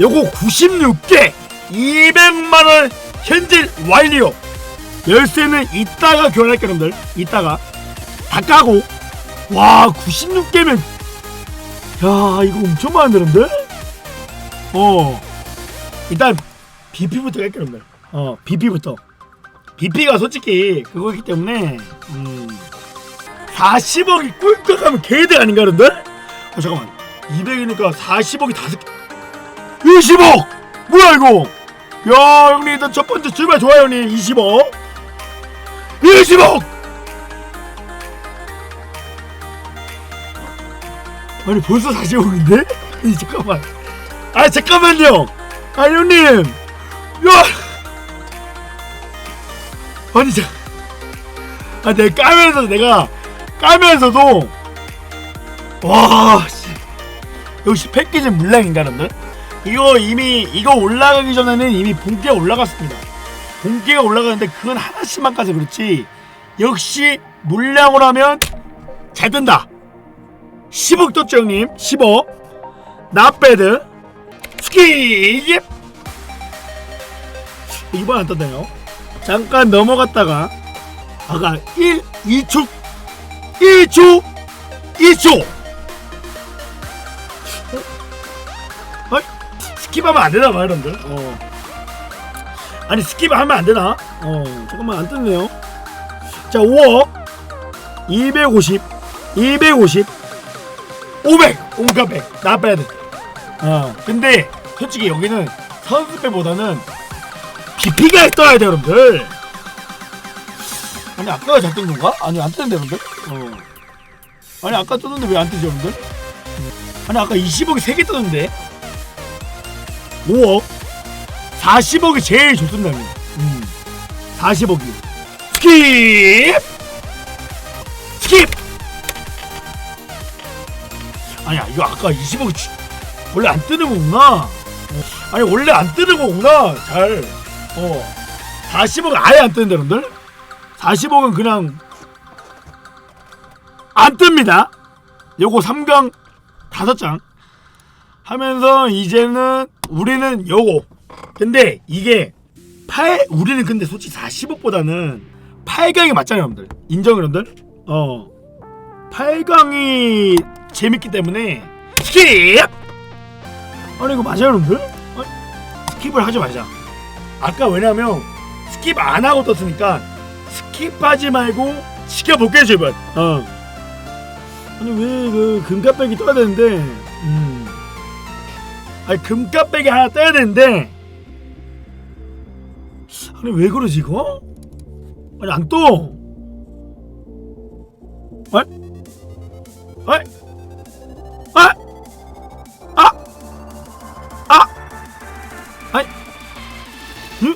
요거 96개 200만원 현질 완료 열쇠는 이따가 교환할게요 여러분들. 이따가. 다 까고. 와 96개면. 야 이거 엄청 많은데 여러분들? 어. 일단 BP부터 갈게요 여러분들. 어 BP부터. BP가 솔직히 그거기 때문에 음. 40억이 꿀꺽하면 개대 아닌가 여러분들? 어 잠깐만. 200이니까 40억이 다섯 개 20억! 뭐야 이거? 야 형님 일단 첫 번째 출발 좋아요 형님. 20억. 20억! 아니 벌써 40억인데? 아니 잠깐만. 아 잠깐만요. 아 형님. 야! 아니 자 아, 내가 까면서 내가 까면서도 와 씨. 역시 패키지 물량인가 여러분들 이거 이미 이거 올라가기 전에는 이미 본계가 올라갔습니다. 본계가 올라가는데 그건 하나씩만 까서 그렇지. 역시 물량으로 하면 잘 뜬다. 10억 떴죠 형님? 10억. 나배드. 스킵 이번 안 떴네요. 잠깐 넘어갔다가 아까 1, 2초. 1초 2초 스킵하면 안 되나 봐 여러분들. 어. 아니 스킵하면 안 되나? 어. 잠깐만 안 뜨네요. 자 5억. 250 250 500 온갖 100 나빠야 돼 어. 근데 솔직히 여기는 선수배보다는 BP가 떠야 돼 여러분들. 아니 아까가 잘뜬 건가? 아니 안 뜨는데 여러분들. 어. 아니 아까 떴는데 왜 안 뜨지 여러분들? 아니 아까 20억이 3개 떴는데 5억 40억이 제일 좋습니다. 음. 40억이 스킵 스킵 아니야 이거 아까 20억이 주- 원래 안 뜨는 거구나 어. 아니 원래 안 뜨는 거구나 잘 어. 40억은 아예 안 뜨는데 여러분들 40억은 그냥 안 뜹니다 요거 3강 5장 하면서 이제는 우리는 요거. 근데 이게 8 우리는 근데 솔직히 40억보다는 8강이 맞잖아요 여러분들. 인정 여러분들? 어. 8강이 재밌기 때문에 스킵! 아니 이거 맞아요 여러분들? 아니, 스킵을 하지 말자. 아까 왜냐면 스킵 안 하고 떴으니까 스킵하지 말고 지켜볼게요 제발. 어. 아니 왜 그 금값배기 떠야 되는데? 음 아니 금값배기 하나 떠야 되는데 아니 왜 그러지 이거 아니 안 떠 아니 아니 아! 아! 아! 아니 응?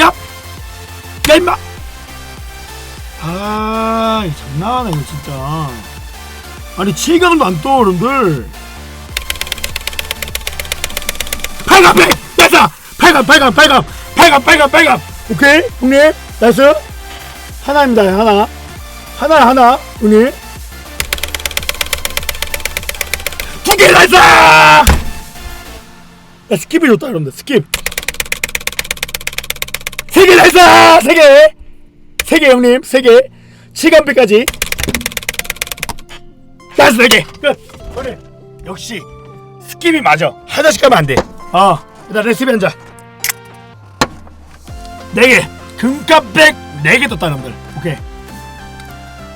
야! 야 임마! 아, 이 장난하네 이거 진짜. 아니 7강도 안 떠, 여러분들. 8강 100! 됐어! 8강, 8강, 8강! 8강, 8강, 8강! 오케이, 형님. 나이스. 하나입니다, 하나. 하나, 하나, 형님. 두개 나이스! 야, 스킵이 좋다, 여러분들. 스킵. 세 개 나이스! 세 개! 세 개, 형님. 세 개. 시간비까지. 나이스, 네 개. 끝. 형님. 역시, 스킵이 맞아. 하나씩 가면 안 돼. 아, 일단 레시피 한 잔. 네 개. 금값백 네개 떴다, 여러분들. 오케이.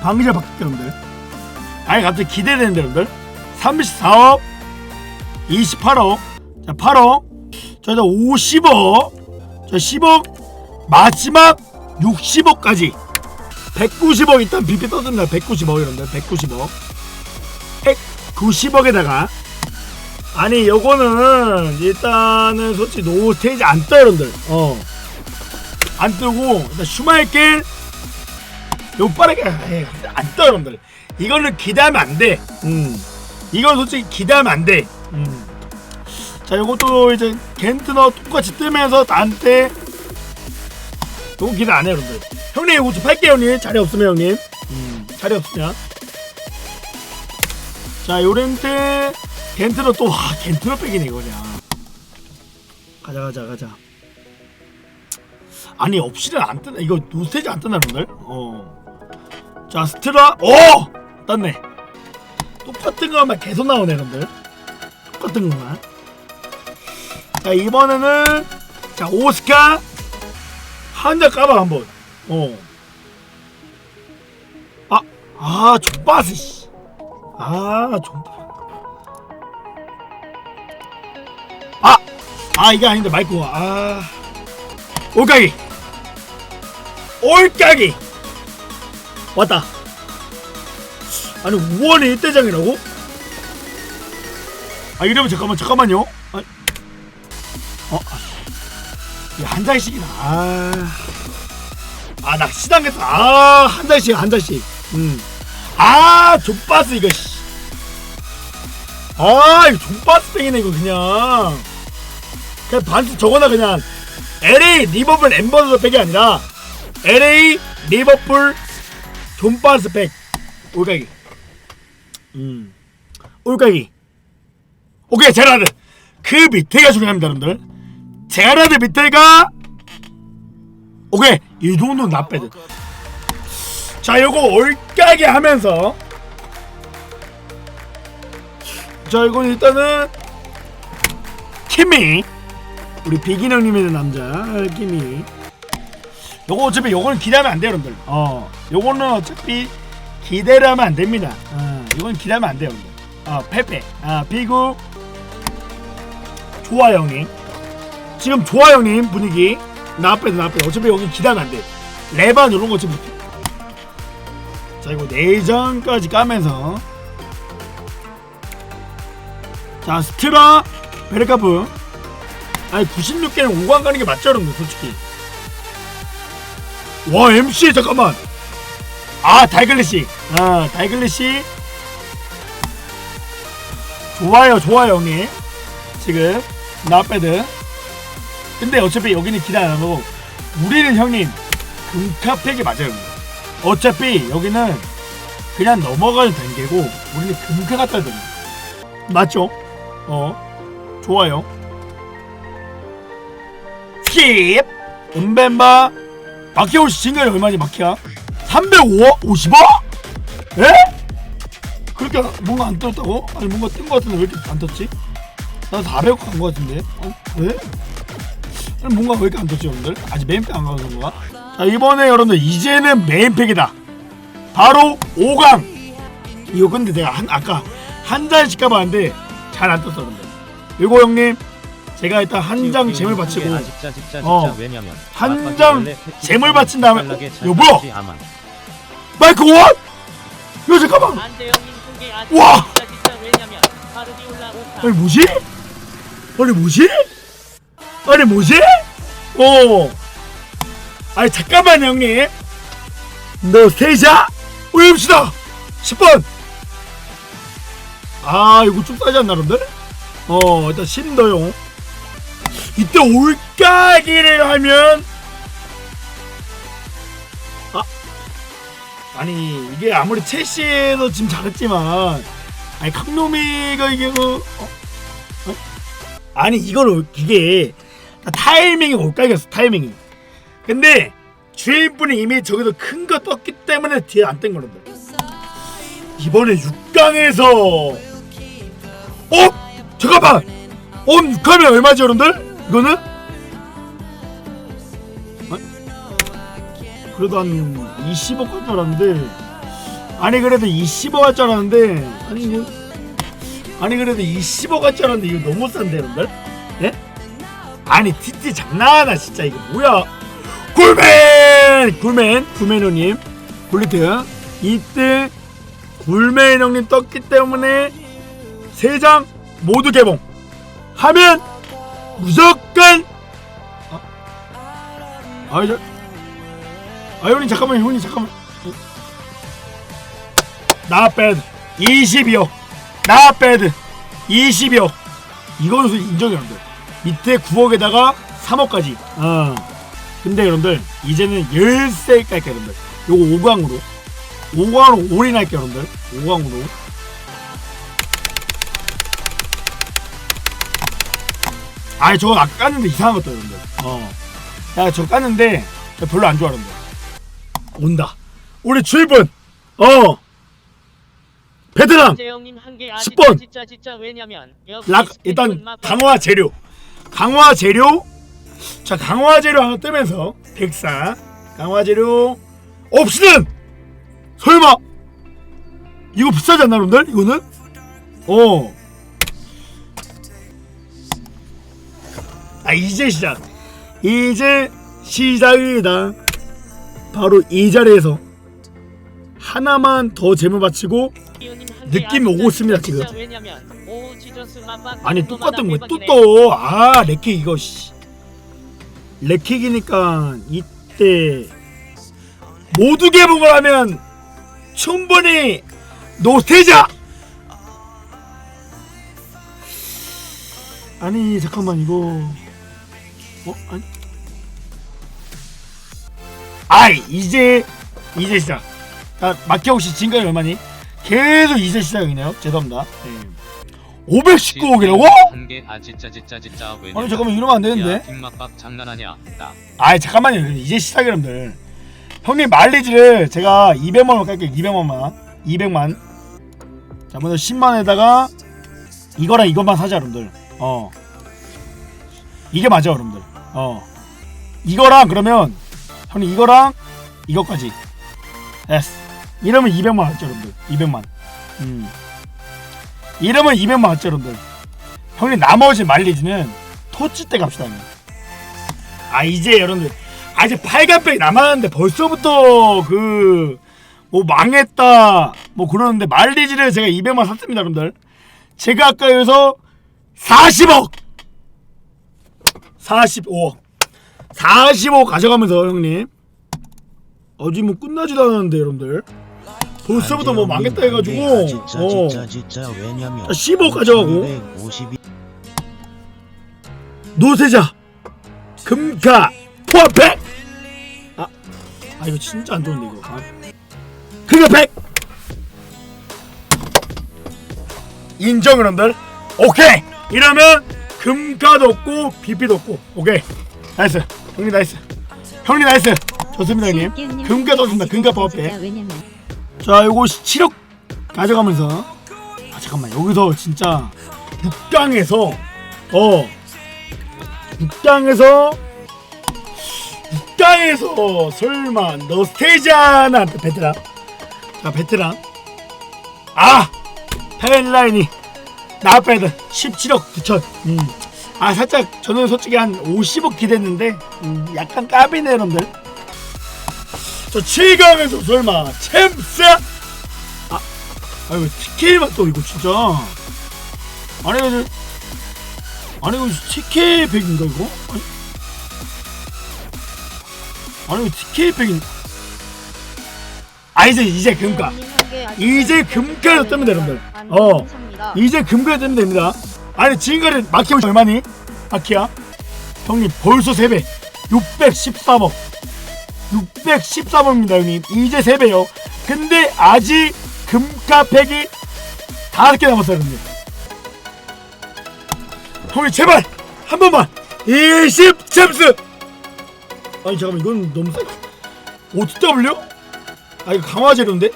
방자 바뀔게, 여러분들. 아니, 갑자기 기대되는데, 여러분들. 34억. 28억. 자, 8억. 자, 이제 50억. 자, 10억. 마지막 60억까지. 190억 일단 빚이 떠듭니다. 190억, 여러분들. 190억. 190억에다가. 아니 요거는 일단은 솔직히 노 스테이지 안 떠요 여러분들. 어. 안 뜨고 일단 슈마이켈 요 빠르게 안 떠요 여러분들. 이거는 기대하면 안돼. 음. 이건 솔직히 기대하면 안돼. 음. 자 요것도 이제 겐트너 똑같이 뜨면서 나한테 요거 기대 안 해요 여러분들. 형님 이거 좀 팔게요 형님. 자리 없으면 형님. 음. 자리 없으면. 자 요렌트 겐트너 또와 백이네 이거 그냥. 가자 가자 가자. 아니 없이는 안 뜨네 이거 노스테이지 안 뜨나 여러분들 어자 스트라 오! 떴네. 똑같은 것만 계속 나오네 여러분들. 똑같은 것만. 자 이번에는 자 오스카. 한자 까봐 한 번. 어. 어아아 족바스 씨 아 족바. 아! 아 이게 아닌데 마이크가 아. 올까기. 올까기. 왔다. 아니 우원이 이대장이라고? 아 이러면 잠깐만 잠깐만요. 아, 어? 이한 장씩이다. 아아나 시당했어 아한 장씩 한 장씩. 음아 족바스 이거 씨. 아 이거 족바스 땡이네 이거 그냥 그냥 반스 적어놔 그냥 LA 리버풀 엠버서 백이 아니라 LA 리버풀 존바스 백 올가기. 음. 올가기. 오케이 제라드. 그 밑에가 중요합니다 여러분들. 제라드 밑에가 오케이 이 정도는 나빼드. 자 요거 올가기 하면서 자 이건 일단은 키미 우리 비긴 형님의 남자. 키미 요거 어차피 요거는 기대하면 안 돼요 여러분들. 어. 요거는 어차피 기대를 하면 안 됩니다. 어. 이건 기대하면 안 돼요 여러분들. 어 페페. 아 비구. 좋아 형님. 지금 좋아 형님 분위기 나 앞에도 나 앞에. 어차피 여기 기대하면 안돼. 레반 이런 거 어차피 자 이거 내전까지 까면서. 자 스트라 베르카프 아니 96개는 5관 가는 게 맞죠 여러분들 솔직히. 와 MC 잠깐만. 아 달글리시. 아 달글리시. 좋아요 좋아요 형님. 지금 나빼드 근데 어차피 여기는 기대 안 하고. 우리는 형님 금카팩이 맞아요 형님. 어차피 여기는 그냥 넘어가도 된 게고 우리는 금카 야 됩니다. 맞죠? 어. 좋아요. 스 킵 은벤바 마키오시 진간이 얼마지 마키야 305? 50억? 에? 그렇게 뭔가 안 떴다고? 아니 뭔가 뜬 거 같은데 왜 이렇게 안 떴지? 난 400억 간거 같은데 어? 왜? 아니 뭔가 왜 이렇게 안 떴지 여러분들? 아직 메인팩 안 가서 그런가? 자 이번에 여러분들 이제는 메인팩이다 바로 5강 이거 근데 내가 한 아까 한 잔씩 가봤는데 잘 안 떴어 여러분들 이거 형님 제가 일단 한장 재물 바치고 아, 어. 왜냐면 한 아빠가 장 원래 패치 재물 바친 다음에 어, 뭐야? 아마. 마이크 원? 이거 잠깐만 와! 아니 뭐지? 아니 뭐지? 아니 뭐지? 어 아니 잠깐만 형님 너 세자 오염시다 10번 아 이거 좀 싸지 않나 여러분들? 어 일단 신더용 이때 올까기를 하면 아 아니 이게 아무리 첼시에도 지금 잘했지만 아니 강노미가 이게 그 어? 어? 아니 이걸 이게 타이밍이 올까기였어 타이밍이 근데 주인분이 이미 저기서 큰 거 떴기 때문에 뒤에 안뜬 거란다 이번에 6강에서 어? 잠깐만 어 6강이면 얼마지 여러분들? 이거는? 어? 그래도 한 20억 할 줄 알았는데 아니 그래도 20억 할 줄 알았는데 아니 이거 아니 그래도 20억 할 줄 알았는데 이거 너무 싼데 여러분들? 예? 아니 TT 장난하나 진짜 이거 뭐야 굴맨! 굴맨! 굴맨 형님 굴리트 이때 굴맨 형님 떴기 때문에 세 장 모두 개봉 하면 무조건! 아, 아, 저, 아 형님 잠깐만 형님 잠깐만. 나 배드. 22억 나 배드. 22억 이거는 인정이 안 돼. 밑에 9억에다가 3억까지. 어. 근데 여러분들 이제는 열세 깔게요 여러분들. 요거 5강으로. 5강으로 올인할게요 여러분들. 5강으로 아니 저거 아까 깠는데 이상한 것도 여러분들 어야 저거 깠는데 저 별로 안 좋아 여러분들 온다. 우리 주입은? 어. 베트남! 재영님 한개 10번. 아직도 진짜 진짜 왜냐면 역시 락 일단 강화 재료. 강화 재료? 자 강화 재료 하나 뜨면서 백사. 강화 재료 옵션 설마 이거 비싸지 않나 여러분들? 이거는? 어. 아 이제 시작. 이제 시작이다. 바로 이 자리에서 하나만 더 재물 바치고 느낌이 오고 있습니다, 지금. 아니 똑같은 대박이네. 거또떠아 레킥 이거 씨. 레킥이니까 이때 모두 개봉을 하면 충분히 노태자! 아니 잠깐만 이거 어? 아니? 아이 이제 이제 시작. 아 마키아 혹시 지금까지 얼마니? 계속 이제 시작이네요. 죄송합니다. 네. 519억이라고? 한개 아 진짜 진짜 진짜. 왜 아니 잠깐만 이러면 안 되는데. 빅맛밥 장난하냐? 나. 아이 잠깐만요. 이제 시작 여러분들 형님 마일리지를 제가 200만 원 깔게요. 200만원 200만. 자 먼저 10만에다가 이거랑 이것만 사자 여러분들. 어. 이게 맞아 여러분들 어. 이거랑 그러면 형님 이거랑 이것까지. S. 이러면 200만 왔죠 여러분들. 200만. 음. 이러면 200만 왔죠 여러분들. 형님 나머지 마일리지는 토치 때 갑시다 형님. 아 이제 여러분들 아 이제 빨간백이 남았는데 벌써부터 그 뭐 망했다 뭐 그러는데 말리지를 제가 200만 샀습니다 여러분들. 제가 아까 여기서 40억 45억 45억 가져가면서 형님. 어디 뭐 끝나지도 않았는데 여러분들. 벌써부터 뭐 망했다 해가지고. 진짜 어. 진짜 진짜. 왜냐면 15 가져가고. 252 노세자. 금가. 포함팩 아, 아 이거 진짜 안 좋은데 이거. 아. 금가 팩 인정 여러분들 오케이. 이러면 금가도 없고 비피도 없고. 오케이. 나이스. 형님 나이스. 형님 나이스. 좋습니다 형님. 금가 떴습니다. 금가 왜냐면 자 요거 7억 가져가면서. 아 잠깐만. 여기서 진짜 6강에서 어 6강에서 6강에서 설마 너 스테이지 하나 베테랑. 자 베테랑. 아! 펠라인이 나빼드 17억 9천. 음. 아 살짝 저는 솔직히 한 50억 기대했는데 음, 약간 까비네 여러분들. 저 7강에서 설마 챔스 아 아이고 TK만 또 이거 진짜. 아니 이거 아니 이거 TK 백인가 이거? 아니. 아니 이거 TK 백인. 아 이제 이제 금가. 이제 금가를 뜨면 돼, 여러분들. 어. 이제 금가를 뜨면 됩니다. 아니 지금까지 마키아 얼마니? 마키아 형님 벌써 3배. 613억. 613억입니다 형님. 이제 3배요. 근데 아직 금가팩이 다섯 개 남았어요 형님. 형님 제발! 한 번만! 20 챔스 아니 잠깐만 이건 너무 세. OTW? 아 이거 강화 재료인데?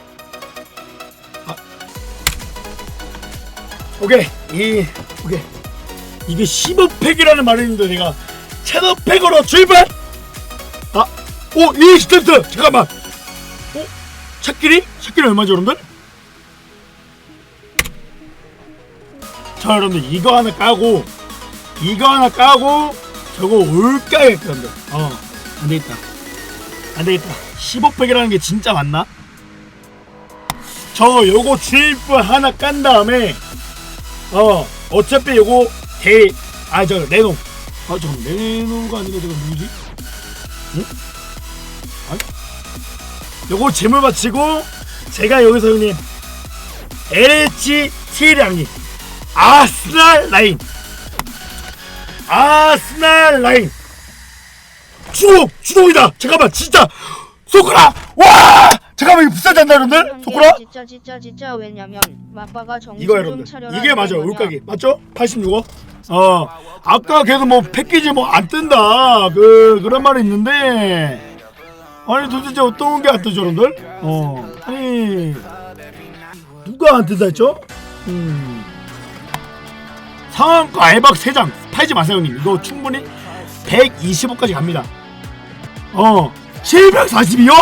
오케이 이 오케이 이게 15팩이라는 말이 있는데 내가 채너팩으로 출발 아, 오, 이 스탠트! 잠깐만! 어? 찻길이? 찻길이 얼마죠, 여러분들? 자, 여러분들, 이거 하나 까고, 이거 하나 까고, 저거 올까야겠다, 여러분들. 어, 안 되겠다. 안 되겠다. 15팩이라는 게 진짜 맞나? 저 요거 주입부 하나 깐 다음에, 어, 어차피 요거 대, 아, 저, 레노. 아, 잠깐, 레노가 아니라 저거 누구지? 요거 재물 바치고 제가 여기서 형님 LH T량님 아스날 라인. 아스날 라인. 주독 주독이다. 잠깐만 진짜. 소크라! 와 잠깐만 이거 비싸지 않나 여러분들? 소쿠라? 진짜 진짜 진짜 왜냐면 마빠가 정신 이거 좀 여러분들 차려라 이게 맞아요 이거냐. 울가기 맞죠? 86호 어 아까 계속 뭐 패키지 뭐 안 뜬다 그 그런 말이 있는데 아니 도대체 어떤 게 안 뜨죠 여러분들? 어 아니 누가 안 뜬다 했죠? 음 상한가 알박 3장 팔지 마세요 형님 이거 충분히 125까지 갑니다 어 742요?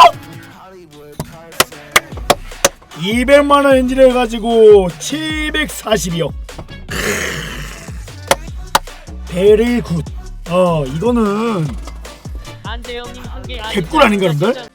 200만원 엔진 해가지고 742억 베리 굿. 어 이거는 안재영님 한개 개꿀 아닌가, 여러분들?